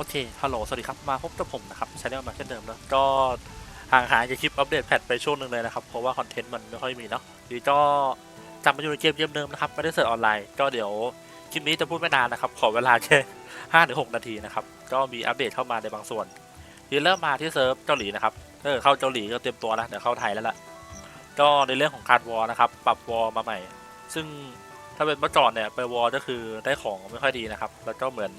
โอเค ฮัลโหล สวัสดีครับ มาพบกับผมนะครับชาแนลมาเช่นเดิมนะก็ห่างหายจากคลิปอัปเดตแพทไปช่วงหนึ่งเลยนะครับ เพราะว่าคอนเทนต์มันไม่ค่อยมีเนาะทีนี้ก็จำมาอยู่ในเกมเกมเดิมนะครับไม่ได้เสิร์ชออนไลน์ ก็เดี๋ยวคลิปนี้จะพูดไม่นานนะครับ ขอเวลาแค่ห้าถึงหกนาทีนะครับ ก็มีอัปเดตเข้ามาในบางส่วนทีเริ่มมาที่เซิร์ฟเกาหลีนะครับเออเข้าเกาหลีก็เตรียมตัวนะ เดี๋ยวเข้าไทยแล้วล่ะ ก็ในเรื่องของคาร์ดวอลนะครับ ปรับวอลมาใหม่ ซึ่งถ้าเป็นเมื่อก่อนเนี่ยไปวอลก็คือได้ของไม่ค่อยดีนะครับ แล้วก็เหมือน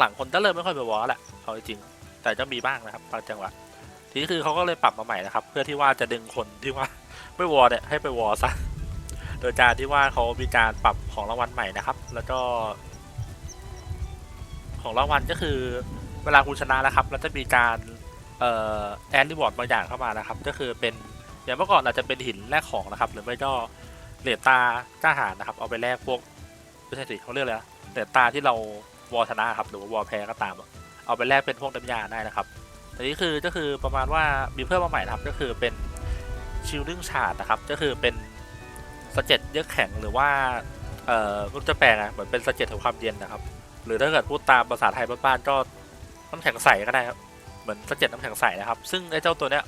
หลังๆคนก็เริ่มไม่ค่อยไปวอลแหละเอาจริงๆแต่จะมีบ้างนะครับบางจังหวะทีนี้คือเขาก็เลยปรับมาใหม่นะครับ เพื่อที่ว่าจะดึงคนที่ว่าไม่วอลเนี่ยให้ไปวอลซะโดยการที่ว่าเขามีการปรับของรางวัลใหม่นะครับ แล้วก็ ของรางวัลก็คือเวลาคุณชนะนะครับเราจะมีการเอ่อแอนรีวอร์ดบางอย่างเข้ามานะครับ ก็คือเป็นอย่างเมื่อก่อนอาจจะเป็นหินแลกของนะครับ หรือไม่ก็เหรียญตากล้าหาญนะครับ เอาไปแลกพวกไม่ใช่สิเขาเรียกอะไรเหรียญตาที่เรา วอลชนะครับหรือว่าวอลแพ้ก็ตาม เอาไปแลกเป็นพวกน้ำยาได้นะครับแต่นี้คือก็คือประมาณว่ามีเพิ่มมาใหม่นะครับก็คือเป็นชิลลิ่งชาร์ดนะครับ ก็คือเป็นสเก็ตเยือกแข็งหรือว่าเอ่อมันจะแปลงอะเหมือนเป็นสเก็ตแห่งความเย็นนะครับ หรือถ้าเกิดพูดตามภาษาไทยบ้านๆก็น้ำแข็งใสก็ได้ครับเหมือนสเก็ตน้ำแข็งใสนะครับ ซึ่งไอ้เจ้าตัวเนี้ย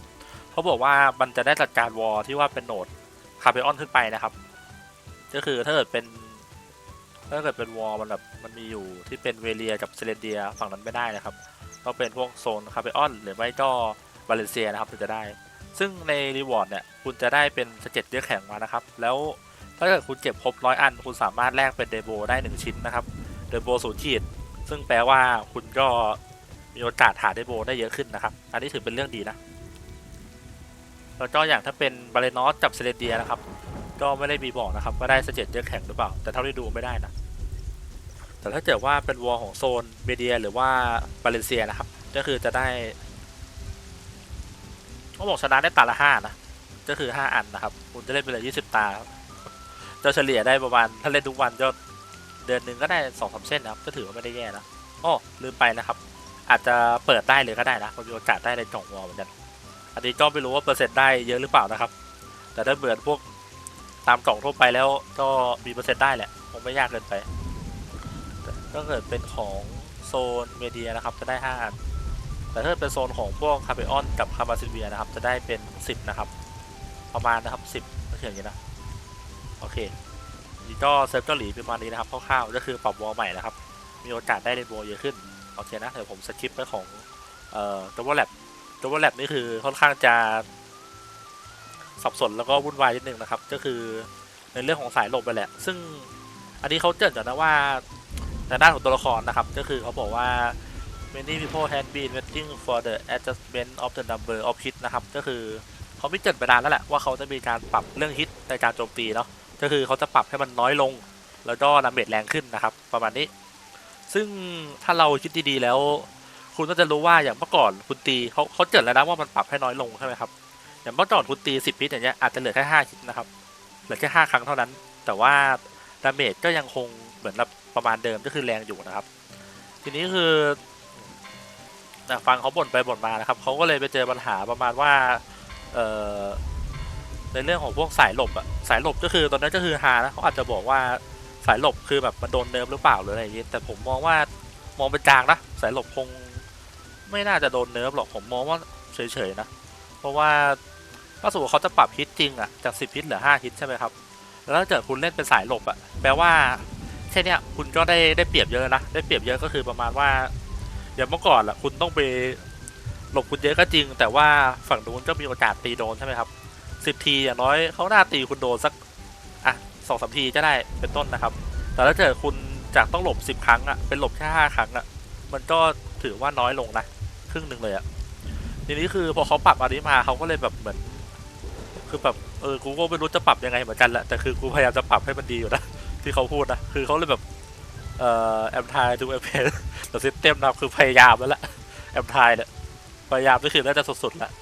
เขาบอกว่ามันจะได้จัดการวอลที่ว่าเป็นโหนดคาร์เบออนขึ้นไปนะครับ ก็คือถ้าเกิดเป็น ถ้าเกิดเป็นวอลมันแบบมันมีอยู่ที่เป็นเวเลียกับเซเลนเดียฝั่งนั้นไม่ได้นะครับต้องเป็นพวกโซนคาเบออนหรือไม่ก็บาเลนเซียนะครับถึงจะได้ ซึ่งในรีวอร์ดเนี่ยคุณจะได้เป็นสเก็ตเยือกแข็งมานะครับ แล้วถ้าเกิดคุณเก็บครบร้อยอัน คุณสามารถแลกเป็นเดโบได้ 1 ชิ้นนะครับเดโบศูนย์ขีดซึ่งแปลว่าคุณก็มีโอกาสหาเดโบได้เยอะขึ้นนะครับ อันนี้ถือเป็นเรื่องดีนะแล้วก็อย่างถ้าเป็นบาเลนอสกับเซเลนเดียนะครับ ก็ไม่ได้มีบอกนะครับว่าได้สเก็ตเยอกแข็งหรือเปล่า แต่เท่าที่ดูไม่ได้นะ แต่ถ้าเกิดว่าเป็นวอลของโซนเมเดีย หรือว่าบาเลนเซียนะครับ ก็คือจะได้เขาบอกชนะได้ตาละห้านะ ก็คือห้าอันนะครับ คุณจะเล่นไปเลยยี่สิบตาจะเฉลี่ยได้ประมาณถ้าเล่นทุกวันก็เดือนหนึ่งก็ได้สองสามเส้นนะครับก็ถือว่าไม่ได้แย่นะอ้อลืมไปนะครับ อาจจะเปิดได้เลยก็ได้นะมีโอกาสได้ในกล่องวอลเหมือนกัน อันนี้ก็ไม่รู้ว่าเปอร์เซ็นต์ได้เยอะหรือเปล่านะครับ แต่ถ้าเหมือนพวก ตามกล่องทั่วไปแล้วก็มีเปอร์เซ็นต์ได้แหละคงไม่ยากเกินไปแต่ถ้าเกิดเป็นของโซนเมเดียนะครับจะได้5อันแต่ถ้าเป็นโซนของพวกคาเบออนกับคาบาซิเวียนะครับ จะได้เป็น 10 นะครับ ประมาณนะครับ 10ไม่ใช่อย่างนี้นะ โอเคนี่ก็เซิร์ฟเกาหลีประมาณนี้นะครับคร่าวๆก็คือปรับวอลใหม่นะครับ มีโอกาสได้เรนโบว์เยอะขึ้น โอเคนะ เดี๋ยวผมสคิปไปของเอ่อดับเบิลแลบดับเบิลแลบนี่คือค่อนข้างจะ สับสนแล้วก็วุ่นวายนิดนึงนะครับ ก็คือในเรื่องของสายหลบไปแหละ ซึ่งอันนี้เขาเจริญก่อนนะว่าในด้านของตัวละครนะครับ ก็คือเขาบอกว่า many people had been waiting for the adjustment of the number of hit นะครับ ก็คือเขาไม่เจริญไปนานแล้วแหละว่าเขาจะมีการปรับเรื่องฮิตในการโจมตีเนาะ ก็คือเขาจะปรับให้มันน้อยลง แล้วก็ดาเมจแรงขึ้นนะครับ ประมาณนี้ ซึ่งถ้าเราคิดดีๆแล้ว คุณก็จะรู้ว่าอย่างเมื่อก่อนคุณตีเขาเขาเจริญแล้วนะว่ามันปรับให้น้อยลงใช่ไหมครับ อย่างเมื่อก่อนคุณตีสิบพิษอย่างเงี้ยอาจจะเหลือแค่ห้าฮิตนะครับเหลือแค่ห้าครั้งเท่านั้น แต่ว่าดาเมจก็ยังคงเหมือนแบบประมาณเดิมก็คือแรงอยู่นะครับ ทีนี้คืออ่ฟังเขาบ่นไปบ่นมานะครับเขาก็เลยไปเจอปัญหาประมาณว่าในเรื่องของพวกสายหลบอะสายหลบก็คือตอนนั้นก็คือฮานะเขาอาจจะบอกว่าสายหลบคือแบบมันโดนเนิร์ฟหรือเปล่าหรืออะไรอย่างงี้แต่ผมมองว่ามองเป็นกลางนะสายหลบคงไม่น่าจะโดนเนิร์ฟหรอกผมมองว่าเฉยๆนะ เพราะว่าถ้าสมมติเขาจะปรับฮิตจริงอะจาก 10ฮิตเหลือ 5 ฮิตใช่ไหมครับ แล้วถ้าเกิดคุณเล่นเป็นสายหลบอะแปลว่าแค่เนี้ยคุณก็ได้ได้เปรียบเยอะนะได้เปรียบเยอะก็คือประมาณว่าอย่างเมื่อก่อนอะคุณต้องไปหลบคุณเยอะก็จริง แต่ว่าฝั่งนู้นก็มีโอกาสตีโดนใช่ไหมครับสิบทีอย่างน้อยเขาหน้าตีคุณโดนสักอะสองสามทีจะได้เป็นต้นนะครับ แต่ถ้าเกิดคุณจากต้องหลบสิบครั้งอะเป็นหลบแค่ห้าครั้งอะมันก็ถือว่าน้อยลงนะครึ่งหนึ่งเลยอะ ทีนี้คือพอเขาปรับอันนี้มาเขาก็เลยแบบเหมือน คือแบบเออกูก็ไม่รู้จะปรับยังไงเหมือนกันแหละแต่คือกูพยายามจะปรับให้มันดีอยู่นะที่เขาพูดนะคือเขาเลยแบบเอ่อแอมทายทูแอมเพลแต่ซิสเต็มนะคือพยายามแล้วแหละแอมทายเนี่ยพยายามก็คือน่าจะสุดๆแล้ว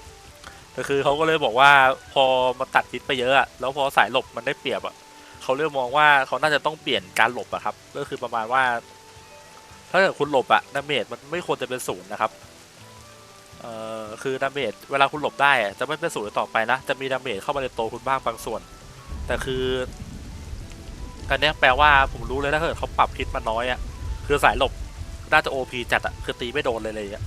แต่คือเขาก็เลยบอกว่าพอมาตัดทิศไปเยอะอะแล้วพอสายหลบมันได้เปรียบอะเขาเริ่มมองว่าเขาน่าจะต้องเปลี่ยนการหลบอะครับ ก็คือประมาณว่า ถ้าเกิดคุณหลบอะดาเมจมันไม่ควรจะเป็นศูนย์นะครับ เอ่อคือดาเมจเวลาคุณหลบได้จะไม่เป็นศูนย์ต่อไปนะ จะมีดาเมจเข้ามาในตัวคุณบ้างบางส่วน แต่คืออันนี้แปลว่าผมรู้เลยถ้าเกิดเขาปรับพิษมาน้อยอะคือสายหลบน่าจะโอพีจัดอะคือตีไม่โดนเลยเลยอะ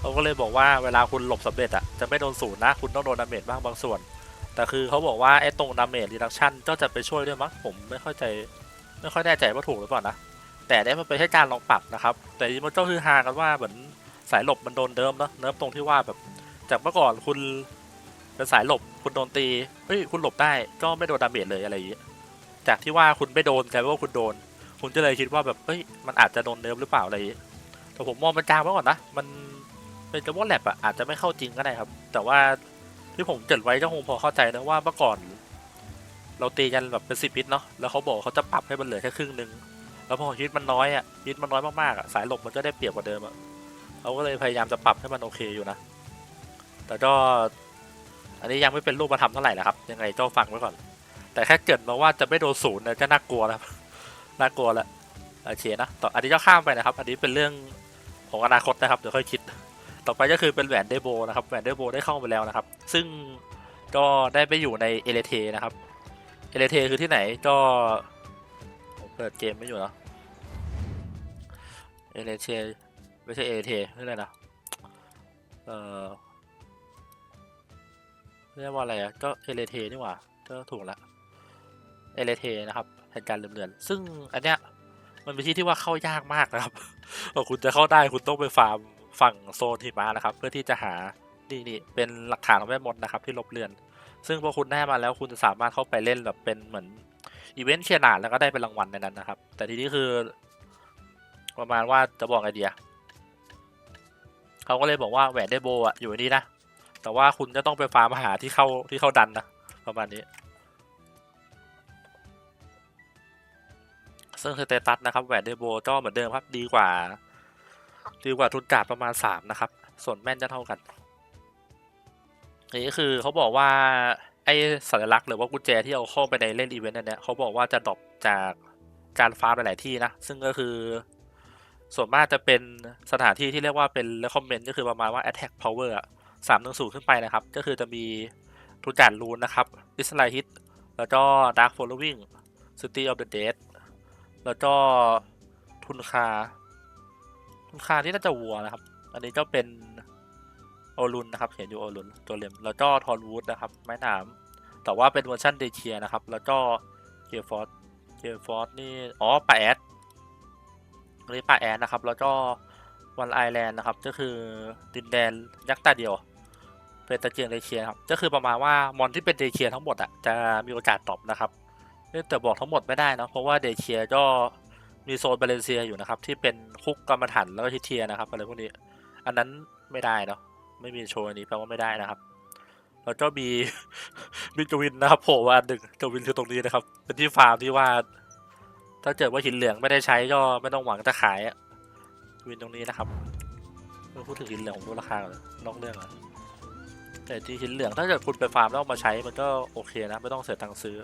เขาก็เลยบอกว่าเวลาคุณหลบสำเร็จอะจะไม่โดนศูนย์นะคุณต้องโดนดาเมจบ้างบางส่วน แต่คือเขาบอกว่าไอ้ตรงดาเมจรีดักชั่นก็จะไปช่วยด้วยมั้งผมไม่เข้าใจ ไม่ค่อยแน่ใจว่าถูกหรือเปล่านะแต่ได้มันเป็นแค่การลองปรับนะครับ แต่มันก็คือฮากันว่าเหมือน สายหลบมันโดนเดิมเนอะเนิร์ฟตรงที่ว่าแบบจากเมื่อก่อนคุณเป็นสายหลบคุณโดนตีเฮ้ยคุณหลบได้ก็ไม่โดนดาเมจเลยอะไรอย่างเงี้ยจากที่ว่าคุณไม่โดนกลายเป็นว่าคุณโดน คุณจะเลยคิดว่าแบบเฮ้ยมันอาจจะโดนเนิร์ฟหรือเปล่าอะไรอย่างเงี้ยแต่ผมมองเป็นกลางไว้ก่อนนะมันเป็นกระบอกแลบอะอาจจะไม่เข้าจริงก็ได้ครับ แต่ว่าที่ผมเกิดไว้ก็คงพอเข้าใจนะว่าเมื่อก่อน เราตีกันแบบเป็นสิบฮิตเนาะแล้วเขาบอกเขาจะปรับให้มันเหลือแค่ครึ่งหนึ่งแล้วพอฮิตมันน้อยอะฮิตมันน้อยมากๆอะสายหลบมันก็ได้เปรียบกว่าเดิมอะ เขาก็เลยพยายามจะปรับให้มันโอเคอยู่นะ แต่ก็ อันนี้ยังไม่เป็นรูปธรรมเท่าไหร่นะครับ ยังไงก็ฟังไว้ก่อน แต่แค่เกิดมาว่าจะไม่โดนศูนย์เนี่ยก็น่ากลัวนะครับ น่ากลัวแล้วโอเคนะ ต่ออันนี้ก็ข้ามไปนะครับ อันนี้เป็นเรื่องของอนาคตนะครับ เดี๋ยวค่อยคิด ต่อไปก็คือเป็นแหวนเดโบนะครับ แหวนเดโบได้เข้าไปแล้วนะครับ ซึ่งก็ได้ไปอยู่ในเอเลเทนะครับ เอเลเทคือที่ไหนก็เปิดเกมไม่อยู่เนาะเอเลเท ไม่ใช่เอเลเทนี่อะไรนะเออเรียกว่าอะไรอะก็เอเลเทนี่หว่าก็ถูกละเอเลเทนะครับแห่งการลืมเลือน ซึ่งอันเนี้ยมันเป็นที่ที่ว่าเข้ายากมากนะครับคุณจะเข้าได้คุณต้องไปฟาร์มฝั่งโซนหิมะนะครับ เพื่อที่จะหานี่นี่เป็นหลักฐานของแม่มดนะครับที่ลบเลือน ซึ่งพอคุณได้มาแล้วคุณจะสามารถเข้าไปเล่นแบบเป็นเหมือนอีเวนต์เชียร์นาดแล้วก็ได้เป็นรางวัลในนั้นนะครับ แต่ทีนี้คือ ประมาณว่าจะบอกไอเดีย เขาก็เลยบอกว่าแหวนเดโบอะอยู่นนี้นะ แต่ว่าคุณจะต้องไปฟาร์มหาที่เข้าที่เข้าดันนะประมาณนี้ ซึ่งสเตตัสนะครับแหวนเดโบก็เหมือนเดิมครับดีกว่า ดีกว่าทุนกาดประมาณสามนะครับ ส่วนแม่นจะเท่ากันนี่คือเขาบอกว่าไอ้สัญลักษณ์หรือว่ากุญแจที่เอาเข้าไปในเล่นอีเวนต์อันเนี้ยเขาบอกว่าจะดรอปจากการฟาร์มหลาย ๆ ที่นะ ซึ่งก็คือ ส่วนมากจะเป็นสถานที่ที่เรียกว่าเป็น recommend ก็คือประมาณว่า attack power อะสามหนึ่งศูนย์ขึ้นไปนะครับ ก็คือจะมีทุจานรูนนะครับดิสไลฮิตแล้วก็ดาร์ f โฟล o วิ n งซิตี้ออฟเดอะเดแล้วก็ทุนคา ทุนคาที่น่าจะวัวนะครับ อันนี้ก็เป็นโอรุนนะครับเห็นอยู่โอรุนตัวเลียมแล้วก็ทอนวูดนะครับ ไม้หนาม แต่ว่าเป็นเวอร์ชันเดเชียนะครับ แล้วก็เกียร์ฟอร์เกียร์ฟอร์นี่ อ๋อปาแอด อันนี้ปาแอดนะครับ แล้วก็วันไอแลนด์นะครับ ก็คือดินแดนยักษ์ตาเดียวเป็นตะเกียงเดเชียครับ ก็คือประมาณว่ามอนที่เป็นเดเชียทั้งหมดอะจะมีโอกาสตอบนะครับเอ้ยแต่บอกทั้งหมดไม่ได้นะเพราะว่าเดเชียก็มีโซนบาเลนเซียอยู่นะครับ ที่เป็นคุกกรรมฐานแล้วก็ทิเทียนะครับอะไรพวกนี้ อันนั้นไม่ได้เนาะไม่มีโชว์อันนี้แปลว่าไม่ได้นะครับ แล้วก็มีมีจวินนะครับโผล่มาอันหนึ่งจวินคือตรงนี้นะครับ เป็นที่ฟาร์มที่ว่า ถ้าเกิดว่าหินเหลืองไม่ได้ใช้ก็ไม่ต้องหวังจะขายอะวินตรงนี้นะครับเมื่อพูดถึงหินเหลืองผมดูราคาก่อนเลยนอกเรื่องอะแต่ที่หินเหลืองถ้าเกิดคุณไปฟาร์มแล้วเอามาใช้มันก็โอเคนะ ไม่ต้องเสียตังค์ซื้อ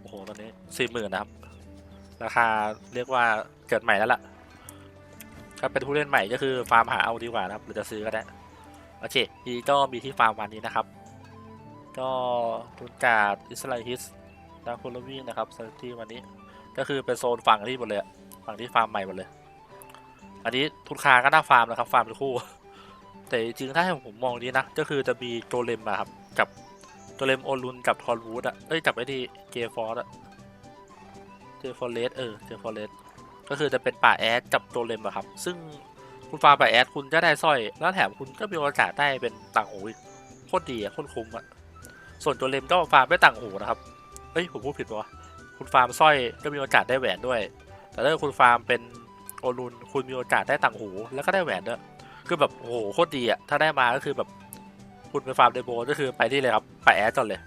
โอ้โหตอนนี้สี่หมื่นนะครับ ราคาเรียกว่าเกิดใหม่แล้วล่ะ ถ้าเป็นผู้เล่นใหม่ก็คือฟาร์มหาเอาดีกว่านะครับหรือจะซื้อก็ได้โอเคทีก็มีที่ฟาร์มวันนี้นะครับ ก็ทุนกาดอิสไลฮิสดาร์คูลวิ่งนะครับสถิติวันนี้ ก็คือเป็นโซนฝั่งที่หมดเลยอะฝั่งที่ฟาร์มใหม่หมดเลย อันนี้ทุนคาก็น่าฟาร์มนะครับฟาร์มเป็นคู่ แต่จริงถ้าให้ผมมองดีนะ ก็คือจะมีโจเลมอะครับกับโจเลมโอลุนกับทอร์วูดอะเอ้ยกับไอ้ที่เกฟอร์ดอะเจฟอร์เรสเออเจฟอร์เรสก็คือจะเป็นป่าแอดกับโจเลมอะครับ ซึ่งคุณฟาร์มป่าแอดคุณก็ได้สร้อย แล้วแถมคุณก็มีโอกาสได้เป็นต่างหูอีกโคตรดีอะโคตรคุ้มอะส่วนโจเลมก็ฟาร์มได้ต่างหูนะครับเอ้ยผมพูดผิดปะวะ คุณฟาร์มสร้อยก็มีโอกาสได้แหวนด้วย แต่ถ้าคุณฟาร์มเป็นโอลุนคุณมีโอกาสได้ต่างหู แล้วก็ได้แหวนด้วยคือแบบโอ้โหโคตรดีอะถ้าได้มาก็คือแบบคุณไปฟาร์มเดโบก็คือไปที่เลยครับไปแอดก่อนเลย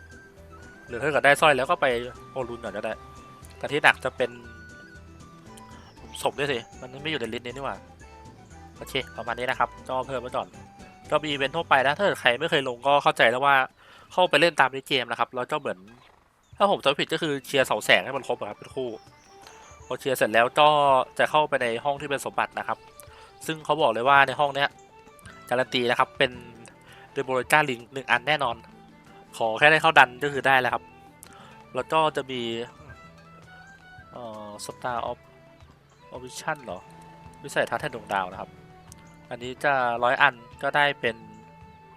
หรือถ้าเกิดได้สร้อยแล้วก็ไปโอรุนก่อนก็ได้ แต่ที่หนักจะเป็นสมด้วยสิ มันไม่อยู่ในลิสต์นี้นี่หว่า โอเค ประมาณนี้นะครับ ก็เพิ่มไว้ก่อน ก็มีอีเวนต์ทั่วไปนะ ถ้าเกิดใครไม่เคยลงก็เข้าใจแล้วว่าเข้าไปเล่นตามในเกมนะครับ แล้วก็เหมือน ถ้าผมจำผิดก็คือเชียร์เสาแสงให้มันครบครับเป็นคู่พอเชียร์เสร็จแล้วก็จะเข้าไปในห้องที่เป็นสมบัตินะครับ ซึ่งเขาบอกเลยว่าในห้องเนี้ยการันตีนะครับเป็นเดโบรก้าลิงหนึ่งอันแน่นอน ขอแค่ได้เข้าดันก็คือได้แล้วครับ แล้วก็จะมีเอ่อสตาร์ออฟออวิชั่นเหรอ วิสัยทัศน์แทนดวงดาวนะครับ อันนี้จะร้อยอันก็ได้เป็น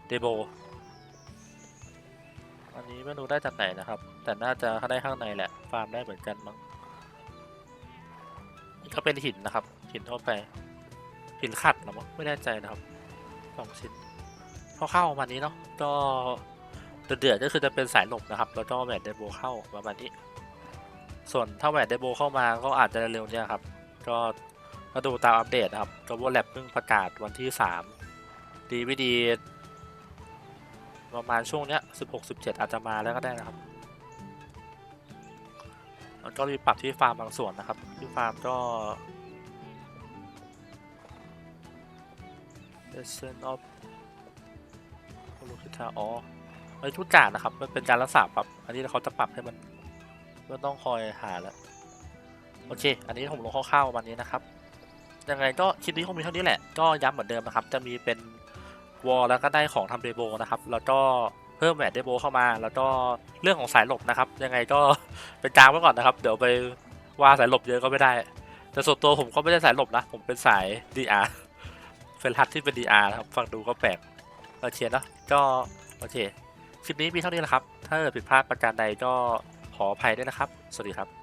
เดโบอันนี้ไม่รู้ได้จากไหนนะครับ แต่น่าจะได้ข้างในแหละ ฟาร์มได้เหมือนกันมั้งนี่ก็เป็นหินนะครับ หินทั่วไป หินขัดหรอมั้งไม่แน่ใจนะครับสองชิ้นพอเข้าประมาณนี้เนาะก็เดือดๆก็คือจะเป็นสายหลบนะครับ แล้วก็แหวนเดโบเข้าประมาณนี้ ส่วนถ้าแหวนเดโบเข้ามาก็อาจจะเร็วเนี่ยครับ ก็ก็ดูตามอัปเดตนะครับก็วอลแลบเพิ่งประกาศวันที่สามดีไม่ดี ประมาณช่วงเนี้ยสิบหกสิบเจ็ดอาจจะมาแล้วก็ได้นะครับ มันก็มีบปรับที่ฟาร์มบางส่วนนะครับที่ฟาร์มก็ Essence of โลคิทาอ๋อไอ้ทุกการนะครับ มันเป็นการรักษาปรับอันนี้เขาจะปรับให้มันไม่ต้องคอยหาแล้ว โอเค อันนี้ผมลงคร่าวๆวันนี้นะครับ ยังไงก็คลิปนี้คงมีเท่านี้แหละ ก็ย้ำเหมือนเดิมนะครับ จะมีเป็นวอลแล้วก็ได้ของทำเดโบนะครับ แล้วก็ เพิ่มแหวนเดโบเข้ามา แล้วก็เรื่องของสายหลบนะครับ ยังไงก็เป็นกลางไว้ก่อนนะครับ เดี๋ยวไปว่าสายหลบเยอะก็ไม่ได้ แต่ส่วนตัวผมก็ไม่ได้สายหลบนะ ผมเป็นสาย DR เป็นฮัทที่เป็น DR นะครับ ฟังดูก็แปลกโอเคเนาะก็โอเคคลิปนี้มีเท่านี้แหละครับ ถ้าเกิดผิดพลาดประการใดก็ขออภัยด้วยนะครับ สวัสดีครับ